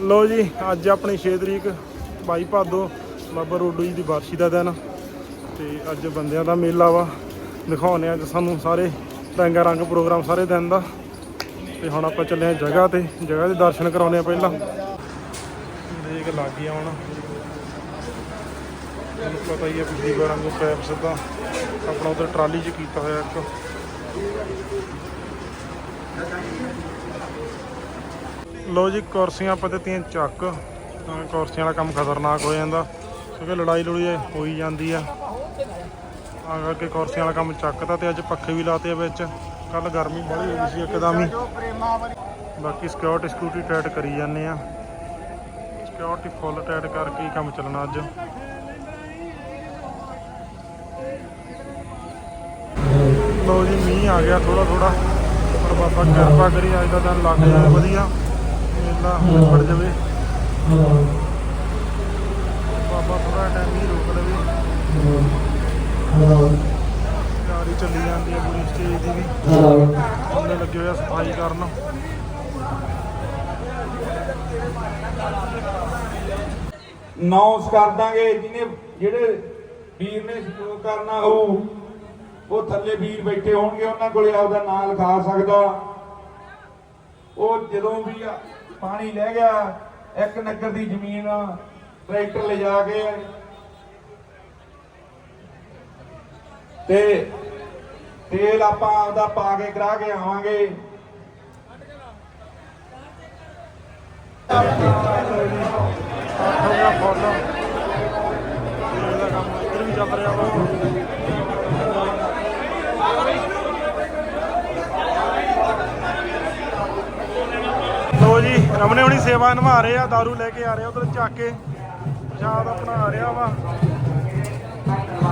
ਲੋ ਜੀ, ਅੱਜ ਆਪਣੀ 6 ਤਰੀਕ ਬਾਈ ਭਾਦੋ ਬਾਬਾ ਰੋਡੂ ਜੀ ਦੀ ਬਾਰਸ਼ੀ ਦਾ ਦਿਨ। ਤੇ ਅੱਜ ਬੰਦਿਆਂ ਦਾ ਮੇਲਾ ਵਾ। ਦਿਖਾਉਣੇ ਅੱਜ ਸਾਨੂੰ ਸਾਰੇ ਰੰਗਾ ਰੰਗ ਪ੍ਰੋਗਰਾਮ ਸਾਰੇ ਦਿਨ ਦਾ। ਤੇ ਹੁਣ ਆਪਾਂ ਚੱਲੇ ਆ ਜਗ੍ਹਾ ਤੇ। ਜਗ੍ਹਾ ਦੇ ਦਰਸ਼ਨ ਕਰਾਉਣੇ ਆ ਪਹਿਲਾਂ। ਦੇਖ ਲੱਗ ਗਿਆ ਹੁਣ। ਤੁਹਾਨੂੰ ਪਤਾ ਹੀ ਹੈ ਵੀ ਦੀਵਾ ਰੰਗੋ ਪੈਪ ਸਿੱਧਾ ਆਪਣਾ ਉਧਰ ਟਰਾਲੀ 'ਚ ਕੀਤਾ ਹੋਇਆ ਇੱਕ। ਲੋ ਜੀ, ਕੁਰਸੀਆਂ ਆਪਾਂ ਦਿੱਤੀਆਂ ਚੱਕ। ਕੁਰਸੀਆਂ ਵਾਲਾ ਕੰਮ ਖਤਰਨਾਕ ਹੋ ਜਾਂਦਾ। ਕਿਉਂਕਿ ਲੜਾਈ ਲੜੂਈ ਹੋਈ ਜਾਂਦੀ ਆ। ਆ ਕਰਕੇ ਕੁਰਸੀਆਂ ਵਾਲਾ ਕੰਮ ਚੱਕਦਾ ਤੇ ਅੱਜ ਪੱਖੇ ਵੀ ਲਾਤੇ ਆ ਵਿੱਚ। ਕੱਲ ਗਰਮੀ ਬੜੀ ਹੋ ਗਈ ਸੀ ਇੱਕਦਮ ਹੀ। ਬਾਕੀ ਸਿਕਿਉਰਿਟੀ ਸਕੂਟੀ ਟਾਈਟ ਕਰੀ ਜਾਂਦੇ ਆ। ਸਿਕਿਉਰਿਟੀ ਫੁੱਲ ਟਾਈਟ ਕਰਕੇ ਹੀ ਕੰਮ ਚੱਲਣਾ ਅੱਜ। ਲੋ ਜੀ, ਮੀਂਹ ਆ ਗਿਆ ਥੋੜਾ ਥੋੜਾ ਪਰ ਬਾਬਾ ਕਿਰਪਾ ਕਰੀ, ਅੱਜ ਦਾ ਦਿਨ ਲੱਗ ਜਾਏ ਵਧੀਆ। ਮੇਲਾ ਨਿਬੜ ਜਾਵੇ। ਬਾਬਾ ਥੋੜਾ ਟਾਈਮ ਹੀ ਰੋਕ ਲਵੇ। ਤਿਆਰੀ ਚੱਲੀ ਜਾਂਦੀ ਹੈ ਪੂਰੀ ਸਟੇਜ ਦੀ ਵੀ। ਉਹਨੇ ਲੱਗੇ ਹੋਇਆ ਸਫ਼ਾਈ ਕਰਨ। ਨੌਸ ਕਰ ਦਾਂਗੇ ਜਿਹਨੇ ਜਿਹੜੇ ਵੀਰ ਨੇ ਸਪੋਰਟ ਕਰਨਾ ਹੋਊ, ਉਹ ਥੱਲੇ ਵੀਰ ਬੈਠੇ ਹੋਣਗੇ, ਉਹਨਾਂ ਕੋਲੇ ਆਪਦਾ ਨਾਂ ਲਿਖਾ ਸਕਦਾ। ਉਹ ਜਦੋਂ ਵੀ ਪਾਣੀ ਲੈ ਗਿਆ, ਇੱਕ ਨਗਰ ਦੀ ਜ਼ਮੀਨ ਟਰੈਕਟਰ ਲਿਜਾ ਕੇ ਤੇ ਤੇਲ ਆਪਾਂ ਆਪਦਾ ਪਾ ਕੇ ਕਰਾ ਕੇ ਆਵਾਂਗੇ ਹੋ ਗਿਆ ਫੁੱਲ ਇਹਦਾ ਕੰਮ ਇੱਧਰ ਵੀ ਚੱਲ ਰਿਹਾ ਵਾ ਲੋ ਹੁਣੀ ਸੇਵਾ ਨਿਭਾ ਰਹੇ ਆ दारू ਲੈ ਕੇ ਆ ਰਹੇ ਉਧਰ ਚੱਕ ਕੇ ਪ੍ਰਸ਼ਾਦ ਆਪਣਾ ਆ ਰਿਹਾ ਵਾ।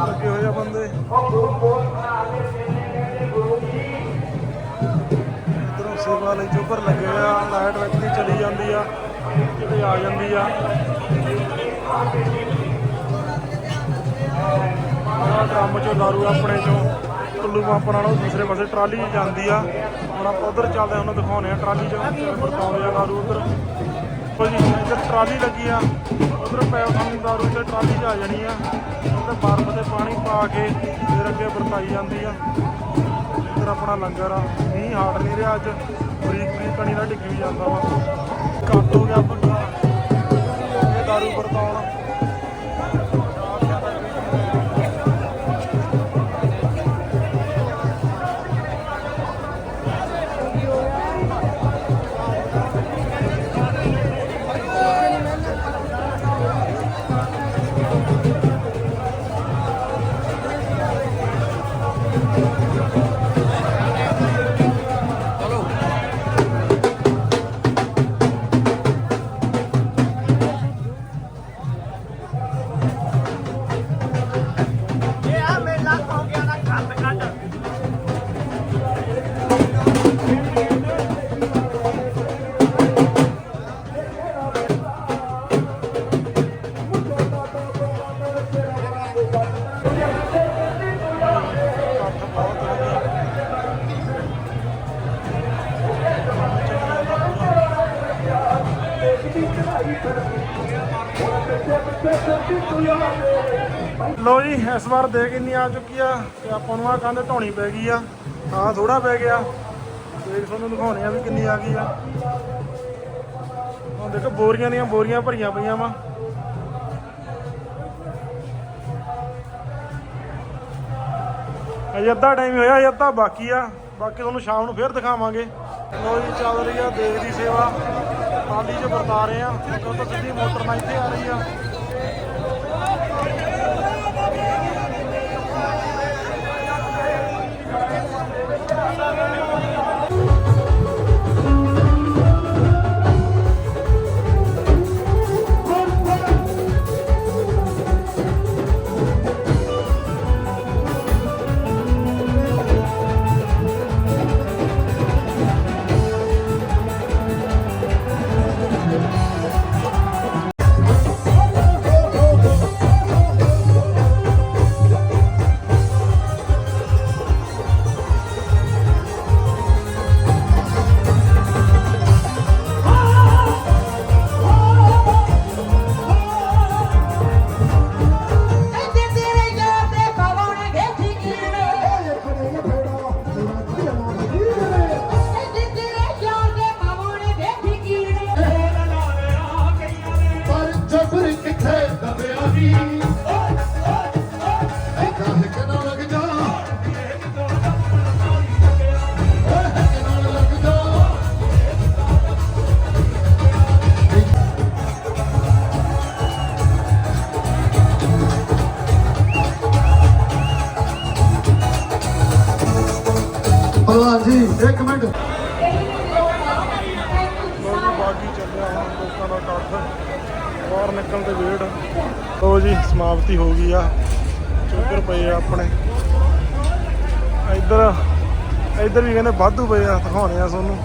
ਲੱਗੇ ਹੋਏ ਆ ਬੰਦੇ। ਇਧਰੋਂ ਸੇਵਾ ਲਈ ਚੋਪਰ ਲੱਗੇ ਹੋਏ ਆ, ਲਾਈਟ ਵਿੱਚ ਚਲੀ ਜਾਂਦੀ ਆ, ਕਿਤੇ ਆ ਜਾਂਦੀ ਆ। ਆਹ ਡਰਮ ਚੋਂ ਦਾਰੂ ਆਪਣੇ ਚੋਂ। ਕੁੱਲੂ ਪੰਪ ਨਾਲੋਂ ਦੂਸਰੇ ਪਾਸੇ ਟਰਾਲੀ 'ਚ ਜਾਂਦੀ ਆ। ਹੁਣ ਆਪਾਂ ਉਧਰ ਚੱਲਦੇ ਹਾਂ ਉਹਨੂੰ ਦਿਖਾਉਣੇ ਆ ਟਰਾਲੀ 'ਚ। ਵਰਤਾਉਂਦੇ ਆ ਦਾਰੂ ਉਧਰ। ਉਹ ਇੱਧਰ ਟਰਾਲੀ ਲੱਗੀ ਆ। ਉਧਰ ਪੈਪ ਸਾਨੂੰ ਦਾਰੂ ਤੇ ਟਰਾਲੀ 'ਚ ਆ ਜਾਣੀ ਆ। ਉਹਦੇ ਬਰਫ਼ ਤੇ ਪਾਣੀ ਪਾ ਕੇ ਫਿਰ ਅੱਗੇ ਵਰਤਾਈ ਜਾਂਦੀ ਆ। ਇੱਧਰ ਆਪਣਾ ਲੰਗਰ ਆ। ਮੀਂਹ ਹਾੜ ਨਹੀਂ ਰਿਹਾ ਅੱਜ। ਬਰੀਕ ਬਰੀਕ ਕਣੀ ਨਾਲ ਡਿੱਗੀ ਜਾਂਦਾ ਵਾ। ਕੱਟ ਹੋ ਗਿਆ ਬੰਦਾ ਇਹ ਦਾਰੂ ਵਰਤਾਉਣ। ਲੋ ਜੀ, ਇਸ ਵਾਰ ਦੇ ਕਿੰਨੀ ਆ ਚੁੱਕੀ ਆ ਤੇ ਆਪਾਂ ਨੂੰ ਆ ਕੰਧ ਢਾਉਣੀ ਪੈ ਗਈ ਆ। ਆ ਥੋੜਾ ਪੈ ਗਿਆ। ਦੇਖ ਤੁਹਾਨੂੰ ਦਿਖਾਉਣੇ ਆ ਵੀ ਕਿੰਨੀ ਆ ਗਈ ਆ। ਹੁਣ ਦੇਖੋ, ਬੋਰੀਆਂ ਦੀਆਂ ਬੋਰੀਆਂ ਭਰੀਆਂ ਪਈਆਂ ਵਾ। ਅਜੇ ਅੱਧਾ ਟਾਈਮ ਹੋਇਆ ਅਜੇ ਅੱਧਾ ਬਾਕੀ ਆ। ਬਾਕੀ ਤੁਹਾਨੂੰ ਸ਼ਾਮ ਨੂੰ ਫੇਰ ਦਿਖਾਵਾਂਗੇ। ਲੋ ਜੀ, ਚੱਲ ਰਹੀ ਆ ਦੇਖ ਦੀ ਸੇਵਾ। ਟਾਲੀ 'ਚ ਵਰਤਾ ਰਹੇ ਆ। ਕਿਉਂਕਿ ਸਿੱਧੀ ਮੋਟਰ ਨਾਲ ਇੱਥੇ ਆ ਰਹੀ ਆ। ਇੱਕ ਮਿੰਟ। ਲੋਕ ਬਾਗੀ ਚੱਲਿਆ ਹੁਣ ਲੋਕਾਂ ਦਾ ਇਕੱਠ ਬਾਹਰ ਨਿਕਲਣ ਦੇ ਵੇੜ ਲੋ ਜੀ, ਸਮਾਪਤੀ ਹੋ ਗਈ ਆ। ਚੋਕਰ ਪਏ ਆ ਆਪਣੇ। ਇੱਧਰ ਇੱਧਰ ਵੀ ਕਹਿੰਦੇ ਵਾਧੂ ਪਏ ਆ ਦਿਖਾਉਣੇ ਆ ਤੁਹਾਨੂੰ।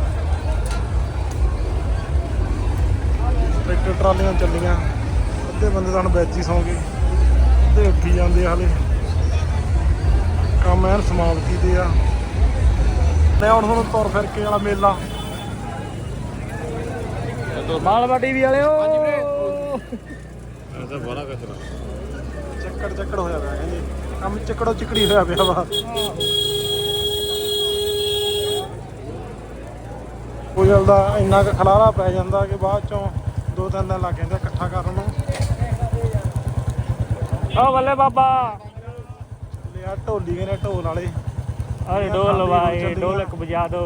ਟਰੈਕਟਰ ਟਰਾਲੀਆਂ ਚੱਲੀਆਂ, ਅੱਧੇ ਬੰਦੇ ਤਾਂ ਹੁਣ ਵਿੱਚ ਹੀ ਸੌਂ ਗਏ। ਅੱਧੇ ਉੱਠੀ ਜਾਂਦੇ ਆ ਹਲੇ। ਕੰਮ ਐਨ ਸਮਾਪਤੀ ਤੇ ਆ। ਤੇ ਹੁਣ ਤੁਹਾਨੂੰ ਤੁਰ ਫਿਰ ਕੇ ਵਾਲਾ ਮੇਲਾ। ਮਾਲਵਾ ਟੀਵੀ ਵਾਲਿਓ। ਚੱਕੜ ਚੱਕੜ ਹੋਇਆ ਪਿਆ ਕਹਿੰਦੇ। ਕੰਮ ਚੱਕੜੋ ਚਿਕੜੀ ਹੋਇਆ ਪਿਆ ਵਾ। ਕੋਈ ਗੱਲ ਦਾ ਇੰਨਾ ਕੁ ਖਲਾਰਾ ਪੈ ਜਾਂਦਾ ਕਿ ਬਾਅਦ ਚੋਂ ਦੋ ਤਿੰਨ ਦਿਨ ਲੱਗ ਜਾਂਦੇ ਆ ਇਕੱਠਾ ਕਰਨ ਨੂੰ। ਓ ਬੱਲੇ ਬਾਬਾ। ਲਿਆ ਢੋਲੀ ਕਹਿੰਦੇ ਢੋਲ ਵਾਲੇ। अरे ढोल भाई ढोलक बजा दो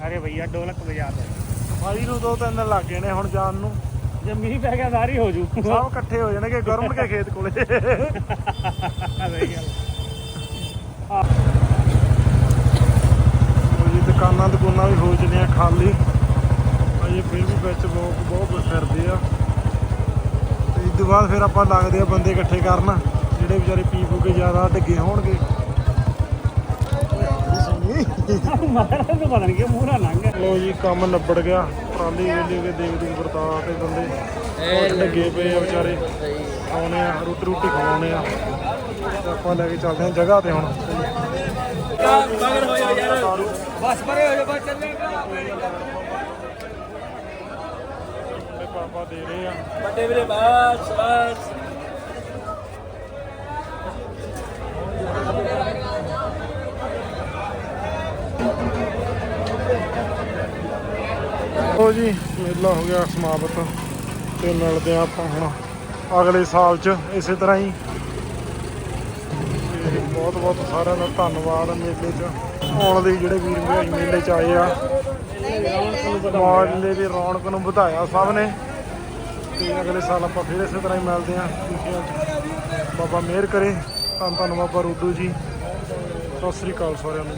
अरे भैया ढोलक बजा दो ਸਫਾਈ ਨੂੰ ਦੋ ਤਿੰਨ ਦਿਨ ਲੱਗ ਗਏ ਨੇ ਹੁਣ ਜਾਣ ਨੂੰ जब मीह पै गया सारी हो जू ਸਭ ਇਕੱਠੇ ਹੋ ਜਾਣਗੇ ਗਰਮਣ ਕੇ ਖੇਤ ਕੋਲੇ सही गल ਉਹ ਜੀ ਦੁਕਾਨਾਂ ਦੁਕਾਨਾਂ ਵੀ ਹੋ ਚੁੱਕੀਆਂ ਖਾਲੀ ਅਜੇ ਫਿਰ ਵੀ ਵਿੱਚ ਲੋਕ ਬਹੁਤ ਫਿਰਦੇ ਆ ਤੇ ਇਸ ਤੋਂ ਬਾਅਦ ਫਿਰ ਆਪਾਂ ਲੱਗਦੇ ਆ ਬੰਦੇ ਇਕੱਠੇ ਕਰਨ ਜਿਹੜੇ ਵਿਚਾਰੇ ਪੀ ਪੂ ਕੇ ਜ਼ਿਆਦਾ ਡਿੱਗੇ ਹੋਣਗੇ ਮਾਰਨ ਨੂੰ ਪਤਾ ਨਹੀਂ ਕਿ ਮੂਹਰਾ ਲੰਘ ਗਿਆ ਲੋ ਜੀ ਕੰਮ ਨਿਬੜ ਗਿਆ। ਟਰਾਲੀ ਵੇਲੇ ਕੇ ਦੇਖ ਦੀ ਵਰਤਾ ਤੇ ਬੰਦੇ। ਲੱਗੇ ਪਏ ਆ ਵਿਚਾਰੇ ਆਉਣੇ ਆ ਰੋਟੀ ਰੋਟੀ ਖਵਾਉਣੇ ਆ। ਆਪਾਂ ਲੈ ਕੇ ਚੱਲਦੇ ਹਾਂ ਜਗ੍ਹਾ ਤੇ ਹੁਣ। ਬਸ ਪਰੇ ਹੋ ਜਾ ਬਸ ਚੱਲੇ ਪਾਪਾ ਦੇ ਰਹੇ ਆ। ਵੱਡੇ ਵੀਰੇ ਬਸ ਬਸ। ਲੋ ਜੀ, ਮੇਲਾ ਹੋ ਗਿਆ ਸਮਾਪਤ ਤੇ ਮਿਲਦੇ ਆ ਆਪਾਂ ਹੁਣ ਅਗਲੇ ਸਾਲ 'ਚ, ਇਸੇ ਤਰ੍ਹਾਂ ਹੀ। ਬਹੁਤ ਬਹੁਤ ਸਾਰਿਆਂ ਦਾ ਧੰਨਵਾਦ ਮੇਲੇ 'ਚ। ਆਉਣ ਲਈ ਜਿਹੜੇ ਵੀਰ ਭਾਈ ਮੇਲੇ 'ਚ ਆਏ ਆ ਮੇਲੇ ਦੀ ਰੌਣਕ ਨੂੰ ਵਧਾਇਆ ਸਭ ਨੇ। ਤੇ ਅਗਲੇ ਸਾਲ ਆਪਾਂ ਫਿਰ ਇਸੇ ਤਰ੍ਹਾਂ ਹੀ ਮਿਲਦੇ ਆ ਖੁਸ਼ੀਆਂ ਬਾਬਾ ਮਿਹਰ ਕਰੇ। ਤਾਂ ਧੰਨ ਬਾਬਾ ਰੂਦੂ ਜੀ। ਸਤਿ ਸ੍ਰੀ ਅਕਾਲ ਸਾਰਿਆਂ ਨੂੰ।